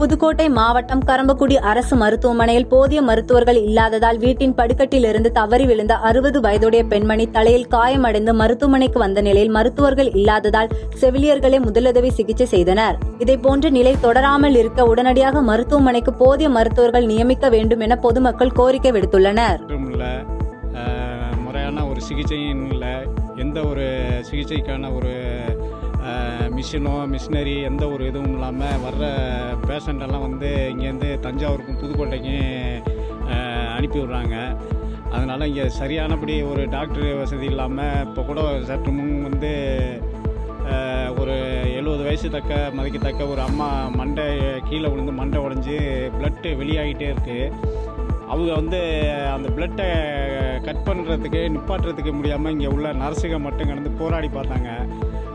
புதுக்கோட்டை மாவட்டம் கரம்பக்குடி அரசு மருத்துவமனையில் போதிய மருத்துவர்கள் இல்லாததால் வீட்டின் படுக்கட்டிலிருந்து தவறி விழுந்த அறுபது வயதுடைய பெண்மணி தலையில் காயமடைந்து மருத்துவமனைக்கு வந்த நிலையில் மருத்துவர்கள் இல்லாததால் செவிலியர்களே முதலுதவி சிகிச்சை செய்தனர். இதேபோன்ற நிலை தொடராமல் இருக்க உடனடியாக மருத்துவமனைக்கு போதிய மருத்துவர்கள் நியமிக்க வேண்டும் என பொதுமக்கள் கோரிக்கை விடுத்துள்ளனர். முறையான ஒரு சிகிச்சையும் இல்லை. எந்த ஒரு சிகிச்சைக்கான ஒரு மிஷினோ மிஷினரி எந்த ஒரு இதுவும் இல்லாமல் வர்ற பேஷண்டெல்லாம் வந்து இங்கேருந்து தஞ்சாவூருக்கும் புதுக்கோட்டைக்கும் அனுப்பி விடுறாங்க. அதனால் இங்கே சரியானபடி ஒரு டாக்டர் வசதி இல்லாமல் இப்போ கூட சற்று முன் வந்து ஒரு எழுபது வயசு தக்க மதிக்கத்தக்க ஒரு அம்மா மண்டை கீழே விழுந்து மண்டை உடஞ்சி பிளட்டு வெளியாகிட்டே இருக்குது அவங்க வந்து அந்த பிளட்டை கட் பண்ணுறதுக்கு நிப்பாட்டுறதுக்கு முடியாமல் இங்கே உள்ள நர்ஸுங்க மட்டும் கடந்து போராடி பார்த்தாங்க.